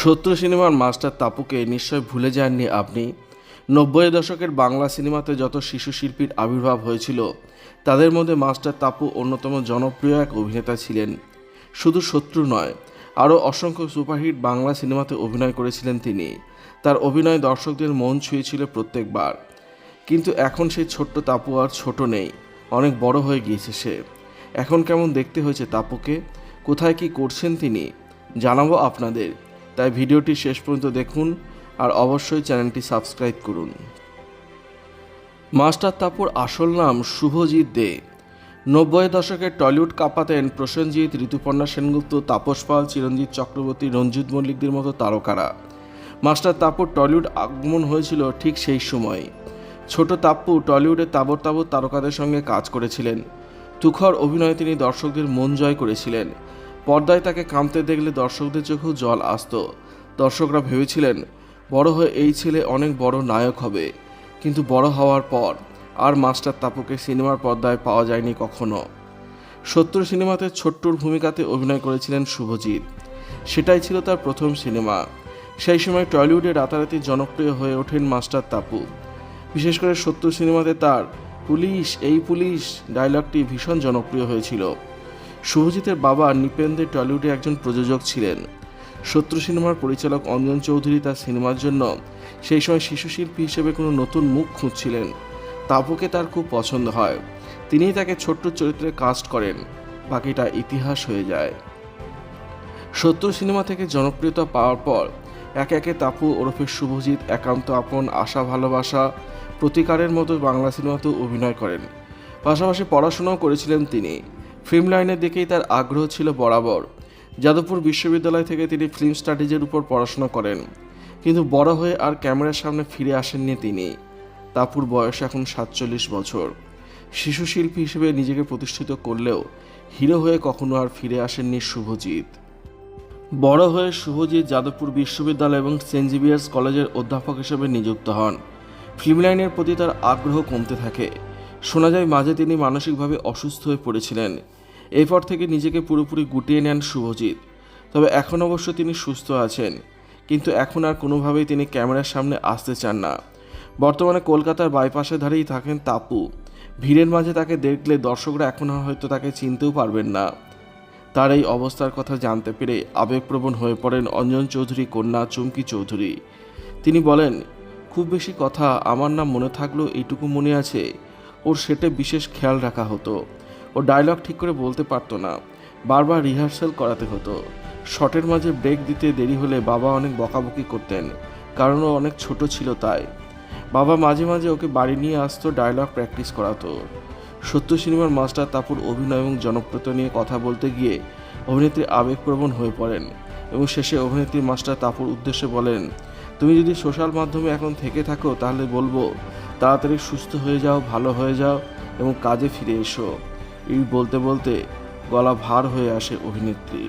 শত্রু সিনেমার মাস্টার তাপুকে নিশ্চয় ভুলে যাননি আপনি। নব্বই দশকের বাংলা সিনেমাতে যত শিশু শিল্পীর আবির্ভাব হয়েছিল, তাদের মধ্যে মাস্টার তাপু অন্যতম জনপ্রিয় এক অভিনেতা ছিলেন। শুধু শত্রু নয়, আরও অসংখ্য সুপারহিট বাংলা সিনেমাতে অভিনয় করেছিলেন তিনি। তার অভিনয় দর্শকদের মন ছুঁয়েছিল প্রত্যেকবার। কিন্তু এখন সেই ছোট্ট তাপু আর ছোট নেই, অনেক বড় হয়ে গিয়েছে সে। এখন কেমন দেখতে হয়েছে তাপুকে? কোথায় কি করছেন তিনি? জানাব আপনাদের। তাই ভিডিওটি শেষ পর্যন্ত দেখুন আর অবশ্যই চ্যানেলটি সাবস্ক্রাইব করুন। মাস্টার তাপুর আসল নাম শুভজিৎ দে। নব্বই দশকে টলিউড কাঁপাতেন প্রসেনজিৎ, ঋতুপর্ণা সেনগুপ্ত, তাপস পাল চিরঞ্জিত চক্রবর্তী, রঞ্জিত মল্লিকদের মতো তারকারা। মাস্টার তাপুর টলিউড আগমন হয়েছিল ঠিক সেই সময়। ছোট তাপ্পু টলিউডে তাবর তাবর তারকাদের সঙ্গে কাজ করেছিলেন। তুখর অভিনয়ে তিনি দর্শকদের মন জয় করেছিলেন। পর্দায় তাকে কামতে দেখলে দর্শকদের চোখেও জল আসতো। দর্শকরা ভেবেছিলেন, বড় হয়ে এই ছেলে অনেক বড় নায়ক হবে। কিন্তু বড় হওয়ার পর আর মাস্টার তাপুকে সিনেমার পর্দায় পাওয়া যায়নি কখনো। সত্তর সিনেমাতে ছোট্টুর ভূমিকাতে অভিনয় করেছিলেন শুভজিৎ। সেটাই ছিল তার প্রথম সিনেমা। সেই সময় টলিউডে রাতারাতি জনপ্রিয় হয়ে ওঠেন মাস্টার তাপু। বিশেষ করে সত্তর সিনেমাতে তার, পুলিশ, এই পুলিশ ডায়লগটি ভীষণ জনপ্রিয় হয়েছিল। শুভজিতের বাবা নিপেন্দে টলিউডে একজন প্রযোজক ছিলেন। শত্রু সিনেমার পরিচালক অঞ্জন চৌধুরী তার সিনেমার জন্য সেই সময় শিশু শিল্পী হিসেবে কোনো নতুন মুখ খুঁজছিলেন। তাপুকে তার খুব পছন্দ হয়। তিনিই তাকে ছোট্ট চরিত্রে কাস্ট করেন। বাকিটা ইতিহাস হয়ে যায়। সত্য সিনেমা থেকে জনপ্রিয়তা পাওয়ার পর একে একে তাপু ওরফে শুভজিৎ, একান্ত আপন, আশা, ভালোবাসা প্রতিকারের মতো বাংলা সিনেমাতেও অভিনয় করেন। পাশাপাশি পড়াশোনাও করেছিলেন তিনি। ফিল্ম লাইনের দিকেই তার আগ্রহ ছিল বরাবর। যাদবপুর বিশ্ববিদ্যালয় থেকে তিনি ফিল্ম স্টাডিজের উপর পড়াশোনা করেন। কিন্তু বড় হয়ে আর ক্যামেরার সামনে ফিরে আসেননি তিনি। তাপুর বয়স এখন সাতচল্লিশ বছর। শিশু শিল্পী হিসেবে নিজেকে প্রতিষ্ঠিত করলেও হিরো হয়ে কখনো আর ফিরে আসেননি শুভজিৎ। বড় হয়ে শুভজিৎ যাদবপুর বিশ্ববিদ্যালয় এবং সেন্ট জেভিয়ার্স কলেজের অধ্যাপক হিসেবে নিযুক্ত হন। ফিল্ম লাইনের প্রতি তার আগ্রহ কমতে থাকে। শোনা যায়, মাঝে তিনি মানসিকভাবে অসুস্থ হয়ে পড়েছিলেন। এরপর থেকে নিজেকে পুরোপুরি গুটিয়ে নেন শুভজিৎ। তবে এখন অবশ্য তিনি সুস্থ আছেন, কিন্তু এখন আর কোনোভাবেই তিনি ক্যামেরার সামনে আসতে চান না। বর্তমানে কলকাতার বাইপাসের ধারেই থাকেন তাপু। ভিড়ের মাঝে তাকে দেখলে দর্শকরা এখন হয়তো তাকে চিনতেও পারবেন না। তার এই অবস্থার কথা জানতে পেরে আবেগপ্রবণ হয়ে পড়েন অঞ্জন চৌধুরী, কন্যা চুমকি চৌধুরী। তিনি বলেন, খুব বেশি কথা আমার নাম মনে থাকলেও এইটুকু মনে আছে, ওর সেটে বিশেষ খেয়াল রাখা হতো। ও ডায়লগ ঠিক করে বলতে পারতো না। বারবার রিহার্সাল করাতে হতো। শটের মাঝে ব্রেক দিতে দেরি হলে বাবা অনেক বকাবকি করতেন, কারণ ও অনেক ছোট ছিল তাই। বাবা মাঝে মাঝে ওকে বাড়ি নিয়ে আসতো ডায়লগ প্র্যাকটিস করাতো। সত্য সিনেমার মাস্টার তাপুর অভিনয় এবং জনপ্রিয়তা নিয়ে কথা বলতে গিয়ে অভিনেত্রী আবেগপ্রবণ হয়ে পড়েন এবং শেষে অভিনেত্রী মাস্টার তাপুর উদ্দেশ্যে বলেন, তুমি যদি সোশ্যাল মাধ্যমে এখন থেকে থাকো তাহলে বলব, তাড়াতাড়ি সুস্থ হয়ে যাও, ভালো হয়ে যাও এবং কাজে ফিরে এসো। এই বলতে বলতে গলা ভার হয়ে আসে অভিনেত্রী